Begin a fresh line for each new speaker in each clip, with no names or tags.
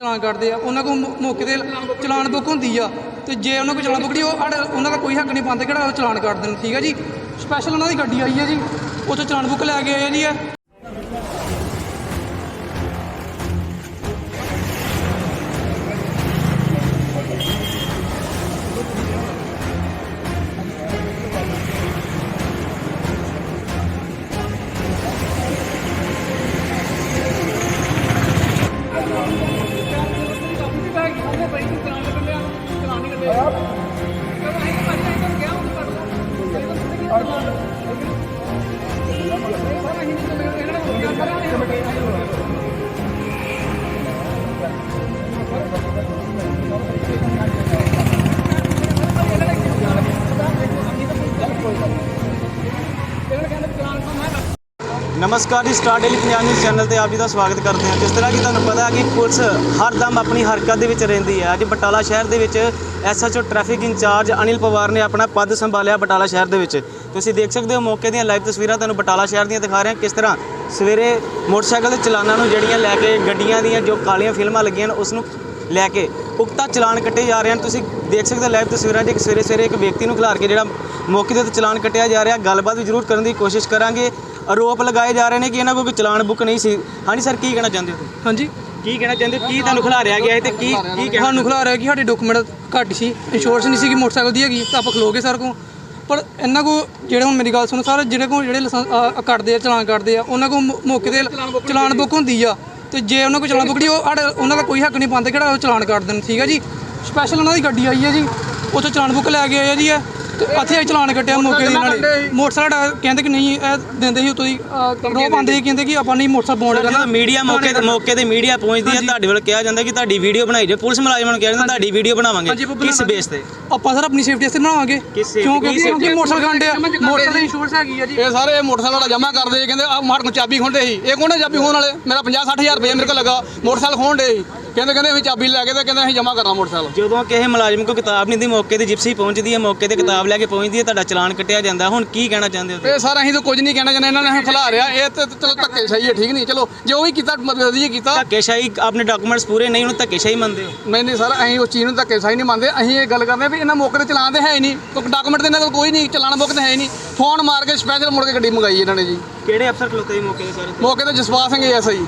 ਚਲਾਨ ਕੱਟਦੇ ਆ। ਉਹਨਾਂ ਕੋਲ ਮੌ- ਮੌਕੇ ਤੇ ਚਲਾਨ ਬੁੱਕ ਹੁੰਦੀ ਆ। ਤੇ ਜੇ ਉਹਨਾਂ ਕੋਲ ਚਲਾਨ ਬੁੱਕ ਨਹੀਂ, ਉਹ ਸਾਡਾ ਉਹਨਾਂ ਦਾ ਕੋਈ ਹੱਕ ਨਹੀਂ ਪਾਉਂਦੇ ਕਿਹੜਾ ਉਹ ਚਲਾਨ ਕੱਟ ਦੇਣ। ਠੀਕ ਆ ਜੀ? ਸਪੈਸ਼ਲ ਉਹਨਾਂ ਦੀ ਗੱਡੀ ਆਈ ਹੈ ਜੀ। ਉੱਥੇ ਚਲਾਨ ਬੁੱਕ ਲੈ ਕੇ ਆਏ ਆ ਜੀ ਇਹ। Yeah.
ਨਮਸਕਾਰ ਜੀ, star daily Punjab news channel ਤੇ ਆਪ ਜੀ ਦਾ ਸਵਾਗਤ ਕਰਦੇ ਹਾਂ। ਜਿਸ ਤਰ੍ਹਾਂ ਕਿ ਤੁਹਾਨੂੰ ਪਤਾ ਹੈ ਕਿ ਪੁਲਿਸ ਹਰਦਮ ਆਪਣੀ ਹਰਕਤ ਦੇ ਵਿੱਚ ਰਹਿੰਦੀ ਹੈ? ਅੱਜ ਬਟਾਲਾ ਸ਼ਹਿਰ ਦੇ ਵਿੱਚ SHO traffic in charge Anil Pawar ਨੇ ਆਪਣਾ ਪਦ ਸੰਭਾਲਿਆ ਬਟਾਲਾ ਸ਼ਹਿਰ ਦੇ ਵਿੱਚ। ਤੁਸੀਂ ਦੇਖ ਸਕਦੇ ਹੋ ਮੌਕੇ ਦੀਆਂ ਲਾਈਵ ਤਸਵੀਰਾਂ ਤੁਹਾਨੂੰ ਬਟਾਲਾ ਸ਼ਹਿਰ ਦੀਆਂ ਦਿਖਾ ਰਹੇ। ਹਾਂ ਕਿਸ ਤਰ੍ਹਾਂ ਸਵੇਰੇ ਮੋਟਰਸਾਈਕਲ ਦੇ ਚਲਾਨਾਂ ਨੂੰ ਜਿਹੜੀਆਂ ਲੈ ਕੇ ਗੱਡੀਆਂ ਦੀਆਂ ਜੋ ਕਾਲੀਆਂ ਫਿਲਮਾਂ ਲੱਗੀਆਂ ਨੇ, ਉਸ ਨੂੰ ਲੈ ਕੇ ਪੁਖਤਾ ਚਲਾਨ ਕੱਟੇ ਜਾ ਰਹੇ ਹਨ। ਤੁਸੀਂ ਦੇਖ ਸਕਦੇ ਹੋ ਲਾਈਵ ਤਸਵੀਰਾਂ 'ਚ ਇੱਕ ਸਵੇਰੇ ਸਵੇਰੇ ਇੱਕ ਵਿਅਕਤੀ ਨੂੰ ਖਿਲਾਰ ਕੇ ਜਿਹੜਾ ਮੌਕੇ ਦੇ ਉੱਤੇ ਚਲਾਨ ਕੱਟਿਆ ਜਾ ਰਿਹਾ। ਗੱਲਬਾਤ ਵੀ ਜ਼ਰੂਰ ਕਰਨ ਦੀ ਕੋਸ਼ਿਸ਼ ਕਰਾਂਗੇ। ਆਰੋਪ ਲਗਾਏ ਜਾ ਰਹੇ ਨੇ ਕਿ ਇਹਨਾਂ ਕੋਲ ਕੋਈ ਚਲਾਨ ਬੁੱਕ ਨਹੀਂ ਸੀ। ਹਾਂਜੀ ਸਰ ਕੀ ਕਹਿਣਾ ਚਾਹੁੰਦੇ ਹੋ
ਹਾਂਜੀ।
ਕੀ ਕਹਿਣਾ ਚਾਹੁੰਦੇ ਹੋ? ਕੀ ਤੁਹਾਨੂੰ ਖਿਲਾਰਿਆ ਗਿਆ ਹੈ ਤੇ ਕੀ ਕੀ ਕਹਿਣਾ
ਸਾਨੂੰ ਖਿਲਾ ਰਿਹਾ ਕਿ ਸਾਡੇ ਡਾਕੂਮੈਂਟ ਘੱਟ ਸੀ। ਇੰਸ਼ੋਰੈਂਸ ਨਹੀਂ ਸੀ ਕਿ ਮੋਟਰਸਾਈਕਲ ਦੀ ਹੈਗੀ ਤਾਂ ਆਪਾਂ ਖਲੋਗੇ ਸਰ ਕੋ ਪਰ ਇਹਨਾਂ ਕੋ ਜਿਹੜੇ ਹੁਣ ਮੇਰੀ ਗੱਲ ਸੁਣੋ ਸਰ ਜਿਹੜੇ ਕੋ ਜਿਹੜੇ ਲਾਇਸੈਂਸ ਕੱਟਦੇ ਆ ਚਲਾਨ ਕੱਟਦੇ ਆ ਉਹਨਾਂ ਕੋ ਮੌਕੇ ਤੇ ਚਲਾਨ ਬੁੱਕ ਹੁੰਦੀ ਆ। ਤੇ ਜੇ ਉਹਨਾਂ ਕੋ ਚਲਾਨ ਬੁੱਕ ਨਹੀਂ ਉਹ ਸਾਡਾ ਉਹਨਾਂ ਦਾ ਕੋਈ ਹੱਕ ਨਹੀਂ ਪਾਉਂਦੇ ਕਿਹੜਾ ਉਹ ਚਲਾਨ ਕੱਟ ਦੇਣ। ਠੀਕ ਆ ਜੀ? ਸਪੈਸ਼ਲ ਉਹਨਾਂ ਦੀ ਗੱਡੀ ਆਈ ਹੈ ਜੀ। ਉੱਥੇ ਚਲਾਨ ਬੁੱਕ ਲੈ ਕੇ ਆਏ ਆ ਜੀ ਇਹ। ਇੱਥੇ ਚਲਾਨ ਕੱਟਿਆ ਮੌਕੇ ਦੇ ਨਾਲ ਹੀ। ਮੋਟਰਸਾਈਕਲ ਕਹਿੰਦੇ ਕਿ ਨਹੀਂ ਇਹ ਦਿੰਦੇ ਸੀ ਉਤੋਂ ਦੀ ਰੋਪ ਆਉਂਦੇ ਸੀ? ਕਹਿੰਦੇ ਕਿ ਆਪਾਂ ਨਹੀਂ ਮੋਟਰਸਾਈਕਲ ਬੌਂਡ ਕਰਨਾ
ਮੀਡੀਆ ਮੌਕੇ ਤੇ ਮੌਕੇ ਤੇ ਮੀਡੀਆ ਪਹੁੰਚਦੀ ਹੈ ਤੁਹਾਡੇ ਵੱਲ ਕਿਹਾ ਜਾਂਦਾ ਕਿ ਤੁਹਾਡੀ ਵੀਡੀਓ ਬਣਾਈ ਜੇ ਪੁਲਿਸ ਮੁਲਾਜ਼ਮਾਂ ਨੂੰ ਕਿਹਾ ਜਾਂਦਾ ਤੁਹਾਡੀ ਵੀਡੀਓ ਬਣਾਵਾਂਗੇ। ਕਿਸ। ਬੇਸ ਤੇ?
ਆਪਾਂ ਸਰ ਆਪਣੀ ਸੇਫਟੀ ਵਾਸਤੇ ਬਣਾਵਾਂਗੇ। ਕਿਉਂਕਿ ਮੋਟਰਸਾਈਕਲ ਖੰਡੇ ਆ ਮੋਟਰਸਾਈਕਲ ਦੀ ਇੰਸ਼ੋਰੈਂਸ ਹੈਗੀ ਆ ਜੀ।
ਇਹ ਸਾਰੇ ਮੋਟਰਸਾਈਕਲ ਵਾਲਾ ਜਮਾ ਕਰਦੇ ਕਹਿੰਦੇ ਆ ਮਾਰ ਨੂੰ ਚਾਬੀ ਖੋਂਦੇ ਸੀ। ਇਹ ਕੋਣ ਚਾਬੀ ਖੋਣ ਵਾਲੇ? ਮੇਰਾ 50 60000 ਰੁਪਏ ਮੇਰੇ ਕੋਲ ਲੱਗਾ। ਮੋਟਰਸਾਈਕਲ ਖੋਣ ਦੇ ਸੀ। ਕਹਿੰਦੇ ਕਹਿੰਦੇ ਅਸੀਂ ਚਾਬੀ ਲੈ ਕੇ ਤੇ ਕਹਿੰਦੇ ਅਸੀਂ ਜਮਾ ਕਰਨਾ ਮੋਟਰਸਾਈਕਲ।
ਜਦੋਂ ਕਿਸੇ ਮੁਲਾਜ਼ਮ ਕੋਲ ਕਿਤਾਬ ਨਹੀਂ ਦੀ ਮੌਕੇ ਤੇ ਜਿਪਸੀ ਪਹੁੰਚਦੀ ਹੈ ਮੌਕੇ ਤੇ ਕਿਤਾਬ ਲੈ ਕੇ ਪਹੁੰਚਦੀ ਹੈ ਤੁਹਾਡਾ ਚਲਾਨ ਕੱਟਿਆ ਜਾਂਦਾ। ਹੁਣ ਕੀ ਕਹਿਣਾ ਚਾਹੁੰਦੇ ਹੋ
ਇਹ ਸਾਰਾ ਅਸੀਂ ਤਾਂ ਕੁਝ ਨਹੀਂ ਕਹਿਣਾ ਚਾਹੁੰਦੇ ਇਹਨਾਂ ਨੇ ਖਿਲਾ ਰਿਆ। ਇਹ ਤੇ ਚਲੋ ਧੱਕੇ ਸਹੀ ਹੈ ਠੀਕ ਨਹੀਂ। ਚਲੋ ਜੇ ਉਹ ਵੀ ਕੀਤਾ ਵਧੀਆ ਕੀਤਾ।
ਧੱਕੇਸ਼ਾਹੀ ਆਪਣੇ ਡਾਕੂਮੈਂਟਸ ਪੂਰੇ ਨਹੀਂ ਉਹਨੂੰ ਧੱਕੇਸ਼ਾਹੀ ਮੰਨਦੇ ਹੋ?
ਨਹੀਂ ਨਹੀਂ ਸਰ ਅਸੀਂ ਉਸ ਚੀਜ਼ ਨੂੰ ਧੱਕੇ ਸਹੀ ਨਹੀਂ ਮੰਨਦੇ। ਅਸੀਂ ਇਹ ਗੱਲ ਕਰਦੇ ਹਾਂ ਵੀ ਇਹਨਾਂ ਮੌਕੇ ਤੇ ਚਲਾਨ ਤੇ ਹੈ ਹੀ ਨਹੀਂ। ਕੋਈ ਡਾਕੂਮੈਂਟ ਤੇ ਇਹਨਾਂ ਕੋਲ ਕੋਈ ਨਹੀਂ ਚਲਾਨ ਬੁੱਕ ਤੇ ਹੈ ਹੀ ਨਹੀਂ। ਫੋਨ ਮਾਰ ਕੇ ਸਪੈਸ਼ਲ ਮੁੜ ਕੇ ਗੱਡੀ ਮੰਗਾਈ ਇਹਨਾਂ ਨੇ ਜੀ।
ਕਿਹੜੇ ਅਫਸਰ ਖਲੋਤੇ ਸੀ ਮੌਕੇ ਤੇ ਸਾਰੇ?
ਮੌਕੇ ਤੇ ਜਸਪਾਲ ਸਿੰਘ ਐਸਾ ਜੀ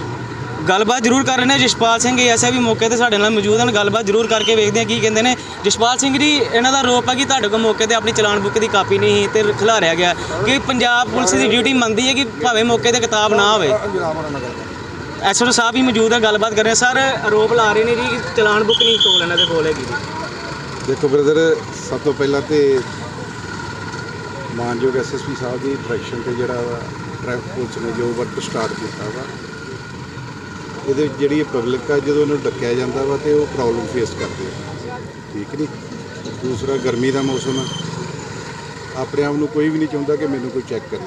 ਗੱਲਬਾਤ ਜ਼ਰੂਰ ਕਰ ਰਹੇ ਨੇ। ਜਸ਼ਪਾਲ ਸਿੰਘ ਐਸਾ ਵੀ ਮੌਕੇ ਤੇ ਸਾਡੇ ਨਾਲ ਮੌਜੂਦ ਹਨ। ਗੱਲਬਾਤ ਜ਼ਰੂਰ ਕਰਕੇ ਵੇਖਦੇ ਹਾਂ ਕੀ ਕਹਿੰਦੇ ਨੇ। ਜਸ਼ਪਾਲ ਸਿੰਘ ਜੀ, ਇਹਨਾਂ ਦਾ ਆਰੋਪ ਆ ਕਿ ਤੁਹਾਡੇ ਕੋਲ ਮੌਕੇ ਤੇ ਆਪਣੀ ਚਲਾਨ ਬੁੱਕ ਦੀ ਕਾਪੀ ਨਹੀਂ ਸੀ ਤੇ ਖਿਲਾਰਿਆ ਗਿਆ। ਕਿ ਪੰਜਾਬ ਪੁਲਿਸ ਦੀ ਡਿਊਟੀ ਮੰਨਦੀ ਹੈ ਕਿ ਭਾਵੇਂ ਮੌਕੇ ਤੇ ਕਿਤਾਬ ਨਾ ਹੋਵੇ? ਐਸਓ ਸਾਹਿਬ ਵੀ ਮੌਜੂਦ ਹੈ ਗੱਲਬਾਤ ਕਰ ਰਹੇ ਸਰ, ਆਰੋਪ ਲਾ ਰਹੇ ਨੇ ਜੀ ਚਲਾਨ ਬੁੱਕ ਨਹੀਂ ਕੋਲ ਇਹਨਾਂ ਦੇ ਕੋਲ ਹੈਗੀ ਜੀ।
ਦੇਖੋ ਬ੍ਰਦਰ, ਸਭ ਤੋਂ ਪਹਿਲਾਂ ਤੇ ਮਾਨਯੋਗ ਐਸਐਸਪੀ ਸਾਹਿਬ ਦੀ ਡਾਇਰੈਕਸ਼ਨ ਤੇ ਜਿਹੜਾ ਟ੍ਰੈਫਿਕ ਪੁਲਿਸ ਨੇ ਜੋ ਵਰਕ ਸਟਾਰਟ ਕੀਤਾ ਵਾ ਇਹਦੇ ਵਿੱਚ ਜਿਹੜੀ ਪਬਲਿਕ ਆ ਜਦੋਂ ਇਹਨੂੰ ਡੱਕਿਆ ਜਾਂਦਾ ਵਾ ਤੇ ਉਹ ਪ੍ਰੋਬਲਮ ਫੇਸ ਕਰਦੇ ਆ। ਠੀਕ ਨਹੀਂ ਦੂਸਰਾ ਗਰਮੀ ਦਾ ਮੌਸਮ ਆ। ਆਪਣੇ ਆਪ ਨੂੰ ਕੋਈ ਵੀ ਨਹੀਂ ਚਾਹੁੰਦਾ ਕਿ ਮੈਨੂੰ ਕੋਈ ਚੈੱਕ ਕਰੇ।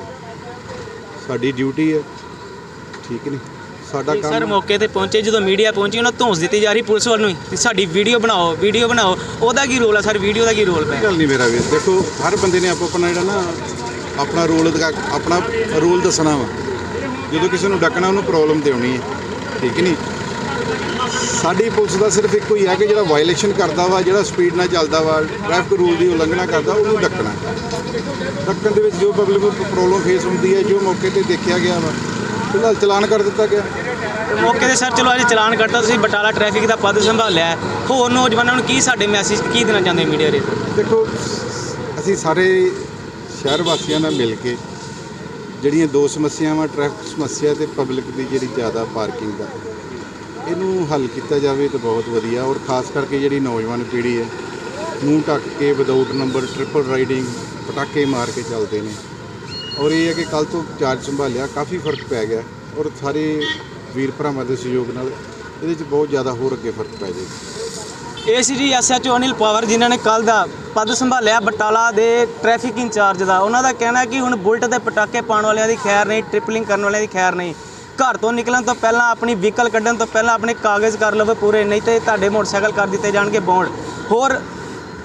ਸਾਡੀ ਡਿਊਟੀ ਹੈ ਠੀਕ ਨਹੀਂ ਸਾਡਾ
ਸਰ
ਕੰਮ
ਮੌਕੇ ਤੇ ਪਹੁੰਚੇ ਜਦੋਂ ਮੀਡੀਆ ਪਹੁੰਚੀ ਉਹਨਾਂ ਧੌਂਸ ਦਿੱਤੀ ਜਾ ਰਹੀ ਪੁਲਿਸ ਵੱਲ ਨੂੰ ਹੀ। ਸਾਡੀ ਵੀਡੀਓ ਬਣਾਓ ਵੀਡੀਓ ਬਣਾਓ। ਉਹਦਾ ਕੀ ਰੋਲ ਹੈ ਸਰ? ਵੀਡੀਓ ਦਾ ਕੀ ਰੋਲ ਪਿਆ?
ਗੱਲ ਨਹੀਂ ਮੇਰਾ ਵੀਰ। ਦੇਖੋ ਹਰ ਬੰਦੇ ਨੇ ਆਪੋ ਆਪਣਾ ਜਿਹੜਾ ਨਾ ਆਪਣਾ ਰੋਲ ਆਪਣਾ ਰੋਲ ਦੱਸਣਾ ਵਾ। ਜਦੋਂ ਕਿਸੇ ਨੂੰ ਡੱਕਣਾ ਉਹਨੂੰ ਪ੍ਰੋਬਲਮ ਆਉਣੀ ਹੈ ਠੀਕ ਨਹੀਂ ਸਾਡੀ ਪੁਲਿਸ ਦਾ ਸਿਰਫ ਇੱਕੋ ਹੀ ਹੈ ਕਿ ਜਿਹੜਾ ਵਾਇਲੇਸ਼ਨ ਕਰਦਾ ਵਾ ਜਿਹੜਾ ਸਪੀਡ ਨਾਲ ਚੱਲਦਾ ਵਾ ਟ੍ਰੈਫਿਕ ਰੂਲ ਦੀ ਉਲੰਘਣਾ ਕਰਦਾ ਉਹਨੂੰ ਡੱਕਣਾ। ਡੱਕਣ ਦੇ ਵਿੱਚ ਜੋ ਪਬਲਿਕ ਨੂੰ ਪ੍ਰੋਬਲਮ ਫੇਸ ਹੁੰਦੀ ਹੈ ਜੋ ਮੌਕੇ ਤੇ ਦੇਖਿਆ ਗਿਆ ਵਾ ਫਿਲਹਾਲ ਚਲਾਨ ਕਰ ਦਿੱਤਾ ਗਿਆ।
ਮੌਕੇ ਤੇ ਸਰ ਚਲੋ ਅੱਜ ਚਲਾਨ ਕੱਟਦਾ ਤੁਸੀਂ ਬਟਾਲਾ ਟ੍ਰੈਫਿਕ ਦਾ ਪਦ ਸੰਭਾਲਿਆ। ਹੋਰ ਨੌਜਵਾਨਾਂ ਨੂੰ ਕੀ ਸਾਡੇ ਮੈਸੇਜ ਕੀ ਦੇਣਾ ਚਾਹੁੰਦੇ ਮੀਡੀਆ ਰੇ
ਦੇਖੋ ਅਸੀਂ ਸਾਰੇ ਸ਼ਹਿਰ ਵਾਸੀਆਂ ਨਾਲ ਮਿਲ ਕੇ ਜਿਹੜੀਆਂ ਦੋ ਸਮੱਸਿਆਵਾਂ ਟ੍ਰੈਫਿਕ ਸਮੱਸਿਆ ਤੇ ਪਬਲਿਕ ਦੀ ਜਿਹੜੀ ਜ਼ਿਆਦਾ ਪਾਰਕਿੰਗ ਦਾ, ਇਹਨੂੰ ਹੱਲ ਕੀਤਾ ਜਾਵੇ ਤਾਂ ਬਹੁਤ ਵਧੀਆ। ਔਰ ਖਾਸ ਕਰਕੇ ਜਿਹੜੀ ਨੌਜਵਾਨ ਪੀੜ੍ਹੀ ਹੈ, ਮੂੰਹ ਢੱਕ ਕੇ ਵਿਦਆਊਟ ਨੰਬਰ ਟ੍ਰਿਪਲ ਰਾਈਡਿੰਗ ਪਟਾਕੇ ਮਾਰ ਕੇ ਚੱਲਦੇ ਨੇ। ਔਰ ਇਹ ਹੈ ਕਿ ਕੱਲ ਤੋਂ ਚਾਰਜ ਸੰਭਾਲਿਆ, ਕਾਫੀ ਫ਼ਰਕ ਪੈ ਗਿਆ। ਔਰ ਸਾਰੇ ਵੀਰ ਭਰਾਵਾਂ ਦੇ ਸਹਿਯੋਗ ਨਾਲ ਇਹਦੇ 'ਚ ਬਹੁਤ ਜ਼ਿਆਦਾ ਹੋਰ ਅੱਗੇ ਫ਼ਰਕ ਪੈ ਜਾਏਗਾ।
ਇਹ ਸੀ ਜੀ ਐਸਐਚਓ ਅਨਿਲ ਪਾਵਰ, ਜਿਨ੍ਹਾਂ ਨੇ ਕੱਲ ਦਾ ਪਦ ਸੰਭਾਲਿਆ ਬਟਾਲਾ ਦੇ ਟ੍ਰੈਫਿਕ ਇੰਚਾਰਜ ਦਾ। ਉਹਨਾਂ ਦਾ ਕਹਿਣਾ ਹੈ ਕਿ ਹੁਣ ਬੁਲਟ ਤੇ ਪਟਾਕੇ ਪਾਉਣ ਵਾਲਿਆਂ ਦੀ ਖੈਰ ਨਹੀਂ ਟ੍ਰਿਪਲਿੰਗ ਕਰਨ ਵਾਲਿਆਂ ਦੀ ਖੈਰ ਨਹੀਂ। ਘਰ ਤੋਂ ਨਿਕਲਣ ਤੋਂ ਪਹਿਲਾਂ ਆਪਣੀ ਵਹੀਕਲ ਕੱਢਣ ਤੋਂ ਪਹਿਲਾਂ ਆਪਣੇ ਕਾਗਜ਼ ਕਰ ਲਵੇ ਪੂਰੇ, ਨਹੀਂ ਤੇ ਤੁਹਾਡੇ ਮੋਟਰਸਾਈਕਲ ਕਰ ਦਿੱਤੇ ਜਾਣਗੇ ਬੌਂਡ। ਹੋਰ,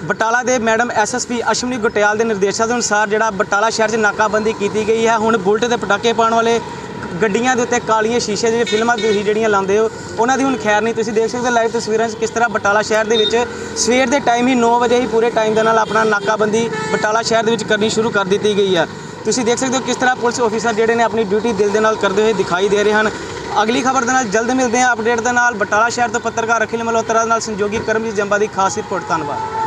ਬਟਾਲਾ ਦੇ ਮੈਡਮ ਐਸਐਸਪੀ ਅਸ਼ਵਨੀ ਗੁਟਿਆਲ ਦੇ ਨਿਰਦੇਸ਼ਾਂ ਦੇ ਅਨੁਸਾਰ ਜਿਹੜਾ ਬਟਾਲਾ ਸ਼ਹਿਰ 'ਚ ਨਾਕਾਬੰਦੀ ਕੀਤੀ ਗਈ ਹੈ, ਹੁਣ ਬੁਲਟ ਦੇ ਪਟਾਕੇ ਪਾਉਣ ਵਾਲੇ ਗੱਡੀਆਂ ਦੇ ਉੱਤੇ ਕਾਲੀਆਂ ਸ਼ੀਸ਼ੇ ਜਿਹੜੇ ਫਿਲਮਾਂ ਤੁਸੀਂ ਜਿਹੜੀਆਂ ਲਾਉਂਦੇ ਹੋ, ਉਹਨਾਂ ਦੀ ਹੁਣ ਖੈਰ ਨਹੀਂ, ਤੁਸੀਂ ਦੇਖ ਸਕਦੇ ਹੋ ਲਾਈਵ ਤਸਵੀਰਾਂ 'ਚ ਕਿਸ ਤਰ੍ਹਾਂ ਬਟਾਲਾ ਸ਼ਹਿਰ ਦੇ ਵਿੱਚ ਸਵੇਰ ਦੇ ਟਾਈਮ ਹੀ 9 ਵਜੇ ਹੀ ਪੂਰੇ ਟਾਈਮ ਦੇ ਨਾਲ ਆਪਣਾ ਨਾਕਾਬੰਦੀ ਬਟਾਲਾ ਸ਼ਹਿਰ ਦੇ ਵਿੱਚ ਕਰਨੀ ਸ਼ੁਰੂ ਕਰ ਦਿੱਤੀ ਗਈ ਹੈ ਤੁਸੀਂ ਦੇਖ ਸਕਦੇ ਹੋ ਕਿਸ ਤਰ੍ਹਾਂ ਪੁਲਿਸ ਆਫੀਸਰ ਜਿਹੜੇ ਨੇ ਆਪਣੀ ਡਿਊਟੀ ਦਿਲ ਦੇ ਨਾਲ ਕਰਦੇ ਹੋਏ ਦਿਖਾਈ ਦੇ ਰਹੇ ਹਨ। ਅਗਲੀ ਖਬਰ ਦੇ ਨਾਲ ਜਲਦ ਮਿਲਦੇ ਹਾਂ। ਅਪਡੇਟ ਦੇ ਨਾਲ ਬਟਾਲਾ ਸ਼ਹਿਰ ਤੋਂ ਪੱਤਰਕਾਰ ਅਖਿਲ ਮਲਹੋਤਰਾ ਨਾਲ ਸੰਯੋਗੀ ਕਰਮਜੀਤ ਜੰਬਾ ਦੀ ਖਾਸ ਰਿਪੋਰਟ। ਧੰਨਵਾਦ।